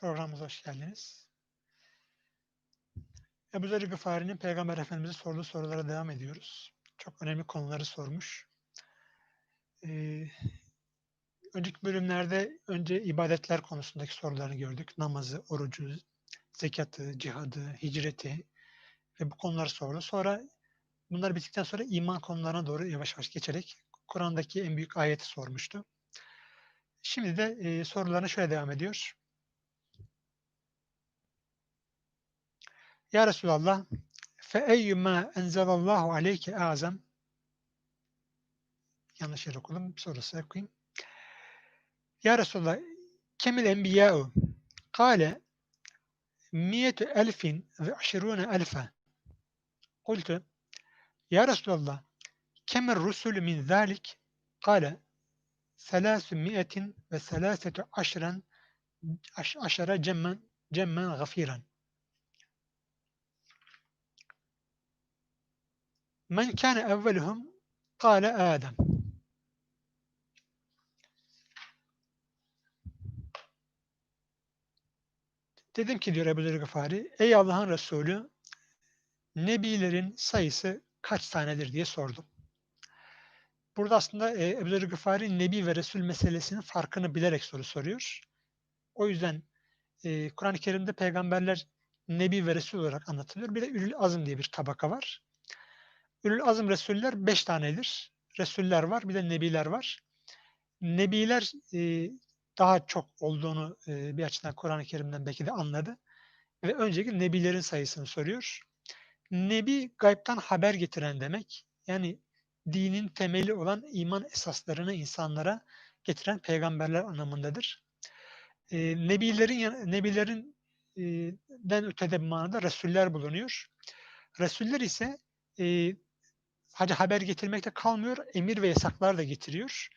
Programımıza hoş geldiniz. Ebu Zer Gıfari'nin Peygamber Efendimiz'e sorduğu sorulara devam ediyoruz. Çok önemli konuları sormuş. Ee, önceki bölümlerde önce ibadetler konusundaki sorularını gördük. Namazı, orucu, zekatı, cihadı, hicreti ve bu konuları sordu. Sonra bunlar bittikten sonra iman konularına doğru yavaş yavaş geçerek Kur'an'daki en büyük ayeti sormuştu. Şimdi de e, sorularına şöyle devam ediyor. Ya Resulallah fe eyyuma enzelallahu aleyke azam yanlış yer okudum. Sorusu okuyayım. Ya Resulallah kemil enbiya'u kale miyetu elfin ve aşirune elfe kultu Ya Resulallah kemil rusulü min zalik kale selâsü miyetin ve selâsetu aşren aşara cemmen cemmen gafiran Men kâne evveluhum kâle Adem. Dedim ki diyor Ebu Zer Gıfari, ey Allah'ın Resulü, Nebilerin sayısı kaç tanedir diye sordum. Burada aslında e, Ebu Gıfari Nebi ve Resul meselesinin farkını bilerek soru soruyor. O yüzden e, Kur'an-ı Kerim'de peygamberler Nebi ve Resul olarak anlatılıyor. Bir de Ülül Azım diye bir tabaka var. Ülül azım Resuller beş tanedir. Resuller var, bir de Nebiler var. Nebiler e, daha çok olduğunu e, bir açıdan Kur'an-ı Kerim'den belki de anladı. Ve önceki Nebilerin sayısını soruyor. Nebi gaybtan haber getiren demek. Yani dinin temeli olan iman esaslarını insanlara getiren peygamberler anlamındadır. E, nebilerin nebilerin e, den ötede bir manada Resuller bulunuyor. Resuller ise e, sadece haber getirmekte kalmıyor, emir ve yasaklar da getiriyor.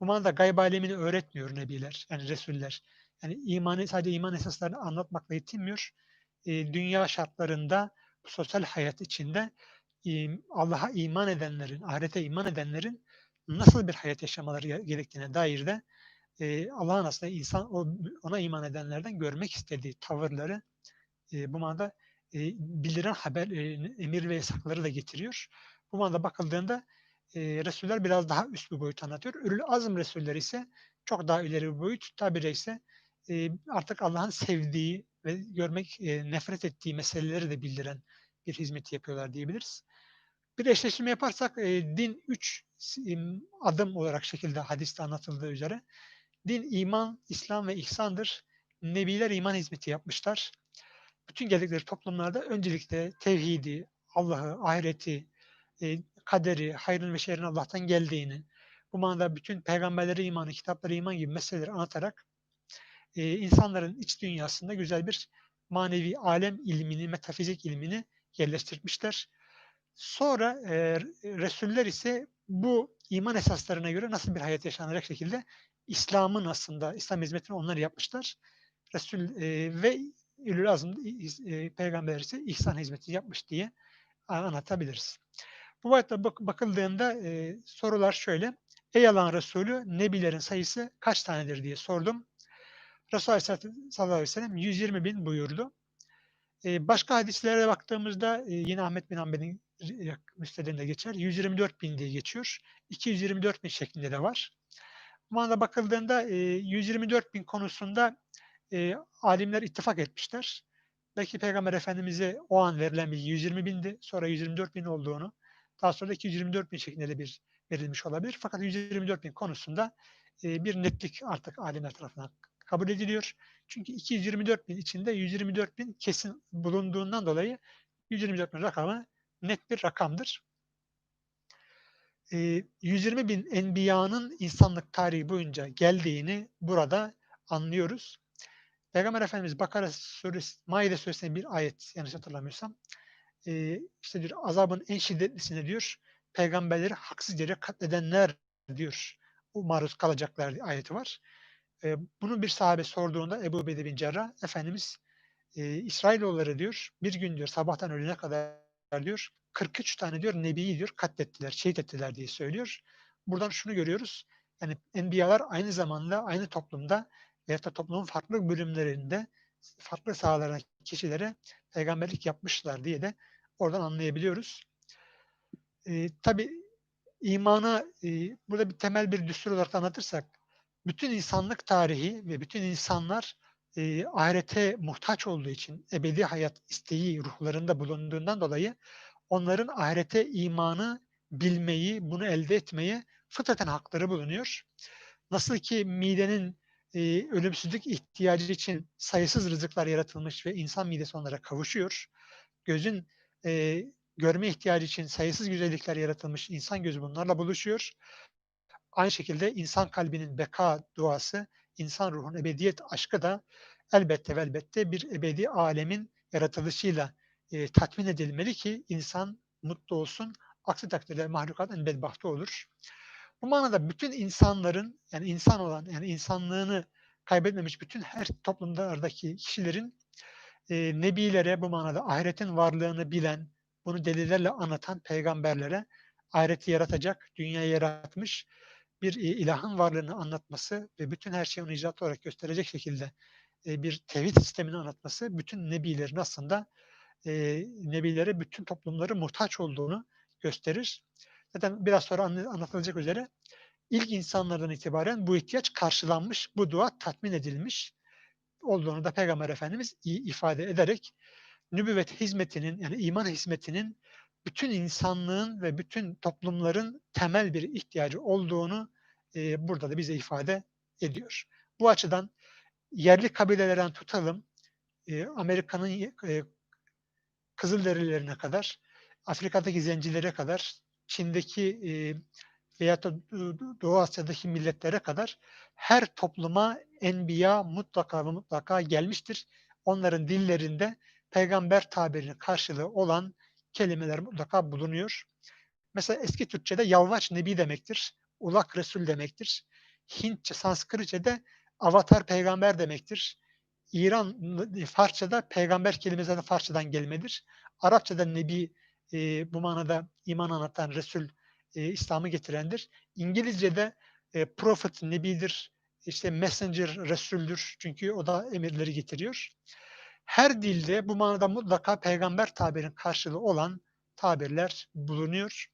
Bu manada gayb alemini öğretmiyor nebiler, yani resuller. Yani imanı sadece iman esaslarını anlatmakla yetinmiyor. E, dünya şartlarında, sosyal hayat içinde e, Allah'a iman edenlerin, ahirete iman edenlerin nasıl bir hayat yaşamaları gerektiğine dair de e, Allah'ın aslında insan ona iman edenlerden görmek istediği tavırları e, bu manada e, bildiren haber, e, emir ve yasakları da getiriyor. Bu manada bakıldığında e, Resuller biraz daha üst bir boyut anlatıyor. Ürül azm Resuller ise çok daha ileri bir boyut. Tabi ise e, artık Allah'ın sevdiği ve görmek, e, nefret ettiği meseleleri de bildiren bir hizmet yapıyorlar diyebiliriz. Bir eşleştirme yaparsak e, din üç adım olarak şekilde hadiste anlatıldığı üzere din iman, İslam ve ihsandır. Nebiler iman hizmeti yapmışlar. Bütün geldikleri toplumlarda öncelikle tevhidi, Allah'ı, ahireti, e, kaderi, hayrın ve şerrin Allah'tan geldiğini, bu manada bütün peygamberlere imanı, kitaplara iman gibi meseleleri anlatarak e, insanların iç dünyasında güzel bir manevi alem ilmini, metafizik ilmini yerleştirmişler. Sonra e, Resuller ise bu iman esaslarına göre nasıl bir hayat yaşanacak şekilde İslam'ın aslında, İslam hizmetini onlar yapmışlar. Resul e, ve Ülül Azm e, peygamber ise ihsan hizmeti yapmış diye anlatabiliriz. Bu boyutta bak bakıldığında e, sorular şöyle. Ey Allah'ın Resulü Nebilerin sayısı kaç tanedir diye sordum. Resulullah sallallahu aleyhi ve sellem 120 bin buyurdu. E, başka hadislere baktığımızda e, yine Ahmet bin Hanbel'in müstedinde geçer. 124 bin diye geçiyor. 224 bin şeklinde de var. Bu anda bakıldığında e, 124 bin konusunda e, alimler ittifak etmişler. Belki Peygamber Efendimiz'e o an verilen bir 120 bindi. Sonra 124 bin olduğunu daha sonra 224 bin şeklinde de bir verilmiş olabilir. Fakat 124 bin konusunda bir netlik artık alimler tarafından kabul ediliyor. Çünkü 224 bin içinde 124 bin kesin bulunduğundan dolayı 124 bin rakamı net bir rakamdır. E, 120 bin enbiyanın insanlık tarihi boyunca geldiğini burada anlıyoruz. Peygamber Efendimiz Bakara suresi, Maide suresinde bir ayet yanlış hatırlamıyorsam e, işte diyor azabın en şiddetlisine diyor peygamberleri haksız yere katledenler diyor. Maruz kalacaklar ayeti var. E, bunu bir sahabe sorduğunda Ebu Beyde bin Cerrah Efendimiz e, İsrailoğulları diyor bir gün diyor sabahtan öğlene kadar diyor 43 tane diyor Nebi'yi diyor katlettiler, şehit ettiler diye söylüyor. Buradan şunu görüyoruz. Yani enbiyalar aynı zamanda aynı toplumda veya da toplumun farklı bölümlerinde farklı sahalardaki kişilere peygamberlik yapmışlar diye de oradan anlayabiliyoruz. E, Tabi imana e, burada bir temel bir düstur olarak anlatırsak bütün insanlık tarihi ve bütün insanlar e, ahirete muhtaç olduğu için ebedi hayat isteği ruhlarında bulunduğundan dolayı onların ahirete imanı bilmeyi, bunu elde etmeyi fıtraten hakları bulunuyor. Nasıl ki midenin e, ölümsüzlük ihtiyacı için sayısız rızıklar yaratılmış ve insan midesi onlara kavuşuyor. Gözün e, görme ihtiyacı için sayısız güzellikler yaratılmış, insan gözü bunlarla buluşuyor. Aynı şekilde insan kalbinin beka duası, insan ruhun ebediyet aşkı da elbette ve elbette bir ebedi alemin yaratılışıyla e, tatmin edilmeli ki insan mutlu olsun. Aksi takdirde mahlukat en bedbahtı olur. Bu manada bütün insanların yani insan olan yani insanlığını kaybetmemiş bütün her toplumlardaki kişilerin e, nebilere bu manada ahiretin varlığını bilen, bunu delillerle anlatan peygamberlere ahireti yaratacak, dünyayı yaratmış bir e, ilahın varlığını anlatması ve bütün her şeyi onu icraat olarak gösterecek şekilde e, bir tevhid sistemini anlatması bütün nebilerin aslında e, nebilere bütün toplumları muhtaç olduğunu gösterir. Zaten biraz sonra anlatılacak üzere ilk insanlardan itibaren bu ihtiyaç karşılanmış, bu dua tatmin edilmiş olduğunu da Peygamber Efendimiz ifade ederek nübüvvet hizmetinin yani iman hizmetinin bütün insanlığın ve bütün toplumların temel bir ihtiyacı olduğunu e, burada da bize ifade ediyor. Bu açıdan yerli kabilelerden tutalım, e, Amerika'nın e, Kızılderililerine kadar, Afrika'daki zencilere kadar, Çin'deki e, veya da Doğu Asya'daki milletlere kadar her topluma enbiya mutlaka ve mutlaka gelmiştir. Onların dillerinde peygamber tabirinin karşılığı olan kelimeler mutlaka bulunuyor. Mesela eski Türkçe'de yalvaç nebi demektir. Ulak Resul demektir. Hintçe, Sanskritçe'de avatar peygamber demektir. İran, Farsça'da peygamber kelimesi de Farsçadan gelmedir. Arapça'da nebi e, bu manada iman anlatan Resul e, İslam'ı getirendir. İngilizce'de e, prophet nebidir. İşte messenger Resul'dür. Çünkü o da emirleri getiriyor. Her dilde bu manada mutlaka peygamber tabirin karşılığı olan tabirler bulunuyor.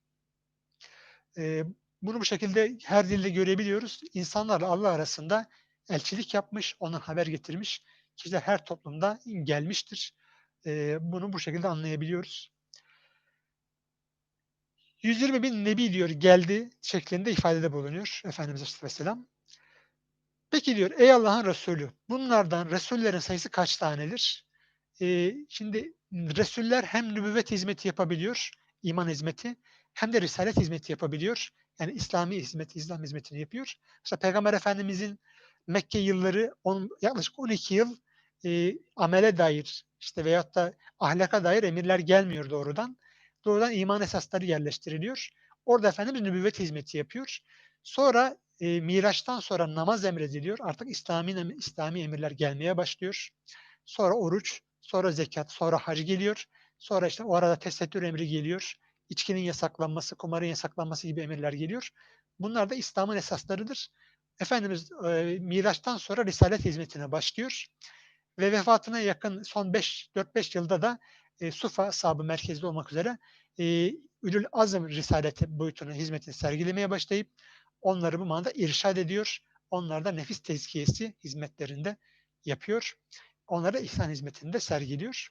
E, bunu bu şekilde her dilde görebiliyoruz. İnsanlarla Allah arasında elçilik yapmış, ona haber getirmiş. Kişiler her toplumda gelmiştir. E, bunu bu şekilde anlayabiliyoruz. 120 bin nebi diyor geldi şeklinde ifadede bulunuyor Efendimiz Aleyhisselam. Peki diyor ey Allah'ın Resulü bunlardan Resullerin sayısı kaç tanedir? Ee, şimdi Resuller hem nübüvvet hizmeti yapabiliyor, iman hizmeti hem de risalet hizmeti yapabiliyor. Yani İslami hizmet, İslam hizmetini yapıyor. Mesela Peygamber Efendimizin Mekke yılları on, yaklaşık 12 yıl e, amele dair işte veyahut da ahlaka dair emirler gelmiyor doğrudan. Doğrudan iman esasları yerleştiriliyor. Orada Efendimiz nübüvvet hizmeti yapıyor. Sonra e, Miraç'tan sonra namaz emrediliyor. Artık İslami, İslami emirler gelmeye başlıyor. Sonra oruç, sonra zekat, sonra hac geliyor. Sonra işte o arada tesettür emri geliyor. İçkinin yasaklanması, kumarın yasaklanması gibi emirler geliyor. Bunlar da İslam'ın esaslarıdır. Efendimiz e, Miraç'tan sonra Risalet hizmetine başlıyor. Ve vefatına yakın son 5 4-5 yılda da e, Sufa sahabı merkezli olmak üzere e, Ülül Azm Risaleti boyutunu, hizmetini sergilemeye başlayıp onları bu manada irşad ediyor. Onlar da nefis tezkiyesi hizmetlerinde yapıyor. Onlara ihsan hizmetinde sergiliyor.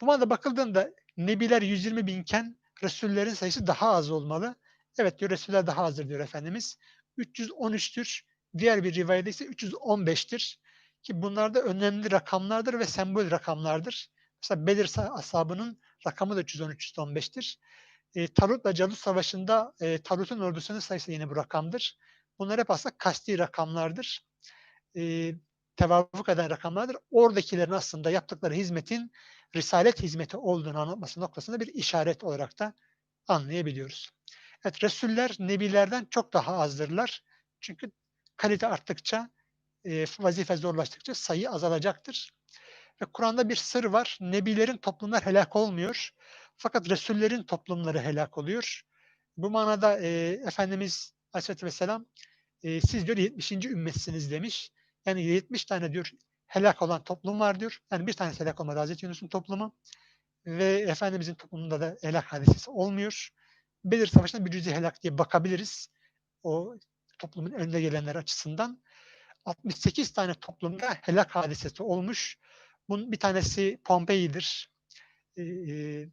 Bu manada bakıldığında Nebiler 120 binken Resullerin sayısı daha az olmalı. Evet diyor Resuller daha azdır diyor Efendimiz. 313'tür. Diğer bir rivayette ise 315'tir. Ki bunlar da önemli rakamlardır ve sembol rakamlardır. Mesela Bedir ashabının rakamı da 313-315'tir. E, Talut'la Calut Savaşı'nda e, Talut'un ordusunun sayısı yine bu rakamdır. Bunlar hep aslında kasti rakamlardır. E, tevafuk eden rakamlardır. Oradakilerin aslında yaptıkları hizmetin risalet hizmeti olduğunu anlatması noktasında bir işaret olarak da anlayabiliyoruz. Evet, Resuller Nebilerden çok daha azdırlar. Çünkü kalite arttıkça, e, vazife zorlaştıkça sayı azalacaktır. Ve Kur'an'da bir sır var. Nebilerin toplumlar helak olmuyor. Fakat Resullerin toplumları helak oluyor. Bu manada e, Efendimiz Aleyhisselatü Vesselam e, siz diyor 70. ümmetsiniz demiş. Yani 70 tane diyor helak olan toplum var diyor. Yani bir tanesi helak olmadı Hazreti Yunus'un toplumu ve Efendimizin toplumunda da helak hadisesi olmuyor. Bedir Savaşı'nda bir cüzi helak diye bakabiliriz. O toplumun önde gelenler açısından. 68 tane toplumda helak hadisesi olmuş. Bunun bir tanesi Pompei'dir. Ee,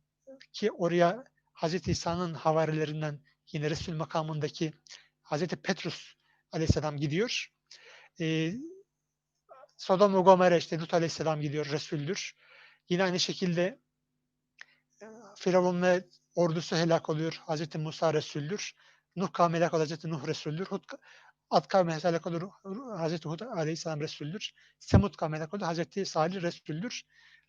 ki oraya Hazreti İsa'nın havarilerinden yine Resul makamındaki Hazreti Petrus aleyhisselam gidiyor. Ee, Sodom ve Gomorra işte Lut aleyhisselam gidiyor, Resul'dür. Yine aynı şekilde e, Firavun ve ordusu helak oluyor. Hazreti Musa Resul'dür. Nuh kavmi helak. Hazreti Nuh Resul'dür. Ad kavmi helak olur. Hazreti Hud aleyhisselam Resul'dür. Semud kavmi helak oluyor. Hazreti Salih Resul'dür.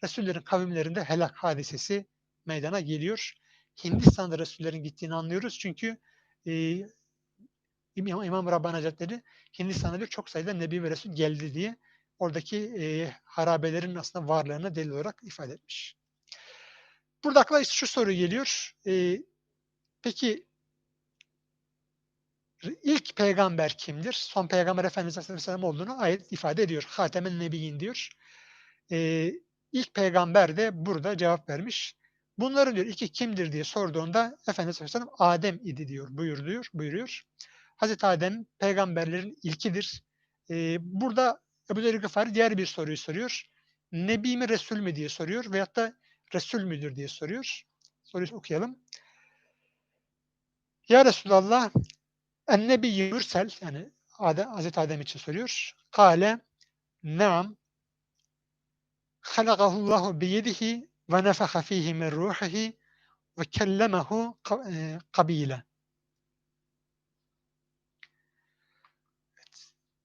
Resullerin kavimlerinde helak hadisesi meydana geliyor. Hindistan'da Resullerin gittiğini anlıyoruz. Çünkü e, İmam, İmam Rabbani Hazretleri Hindistan'da diyor çok sayıda Nebi ve Resul geldi diye oradaki e, harabelerin aslında varlığını delil olarak ifade etmiş. Burada akla şu soru geliyor. E, peki ilk peygamber kimdir? Son peygamber Efendimiz Aleyhisselam olduğunu ayet ifade ediyor. Hatemen Nebiyin diyor. E, ilk peygamber de burada cevap vermiş. Bunların diyor iki kimdir diye sorduğunda Efendimiz Aleyhisselam Adem idi diyor, buyuruyor, buyuruyor. Hazreti Adem peygamberlerin ilkidir. Ee, burada Ebu Zer Gıfari diğer bir soruyu soruyor. Nebi mi Resul mü diye soruyor veyahut da Resul müdür diye soruyor. Soruyu okuyalım. Ya Resulallah en nebi mürsel yani Adem, Hazreti Adem için soruyor. Kale Naam halakahullahu biyedihi ve nefeha fihi min ruhihi ve kellemehu kabile.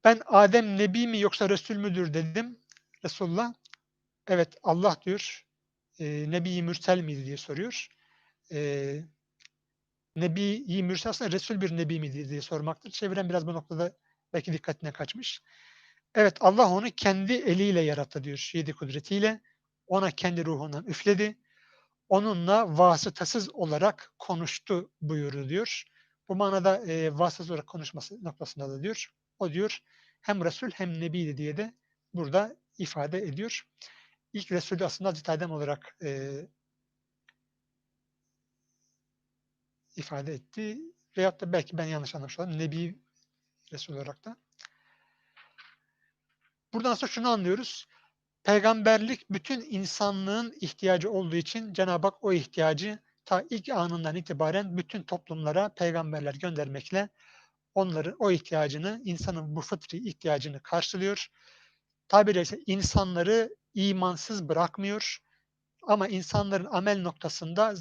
Ben Adem Nebi mi yoksa Resul müdür dedim. Resulullah evet Allah diyor e, Nebi-i Mürsel miydi diye soruyor. E, Nebi-i Mürsel aslında Resul bir Nebi miydi diye sormaktır. Çeviren biraz bu noktada belki dikkatine kaçmış. Evet Allah onu kendi eliyle yarattı diyor yedi kudretiyle. Ona kendi ruhundan üfledi. Onunla vasıtasız olarak konuştu buyurdu diyor. Bu manada e, vasıtasız olarak konuşması noktasında da diyor. O diyor hem Resul hem Nebiydi diye de burada ifade ediyor. İlk Resulü aslında Hazreti Adem olarak e, ifade etti. Veyahut da belki ben yanlış anlamış olayım. Nebi Resul olarak da. Buradan sonra şunu anlıyoruz. Peygamberlik bütün insanlığın ihtiyacı olduğu için Cenab-ı Hak o ihtiyacı ta ilk anından itibaren bütün toplumlara peygamberler göndermekle onların o ihtiyacını, insanın bu fıtri ihtiyacını karşılıyor. Tabiri ise insanları imansız bırakmıyor. Ama insanların amel noktasında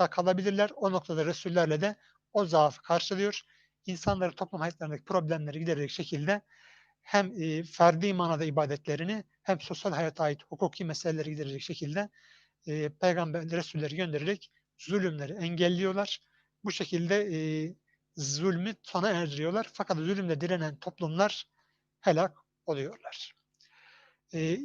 zaafta kalabilirler. O noktada Resullerle de o zaafı karşılıyor. İnsanların toplum hayatlarındaki problemleri giderecek şekilde hem e, ferdi manada ibadetlerini hem sosyal hayata ait hukuki meseleleri giderecek şekilde e, peygamber Resulleri göndererek zulümleri engelliyorlar. Bu şekilde e, zulmü sona erdiriyorlar. Fakat zulümle direnen toplumlar helak oluyorlar. Ee,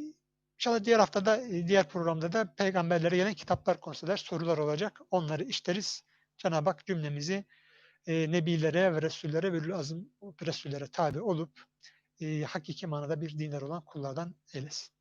inşallah diğer haftada, diğer programda da peygamberlere gelen kitaplar konusunda sorular olacak. Onları işleriz. Cenab-ı Hak cümlemizi e, nebilere ve resullere ve azım resullere tabi olup e, hakiki manada bir dinar olan kullardan eylesin.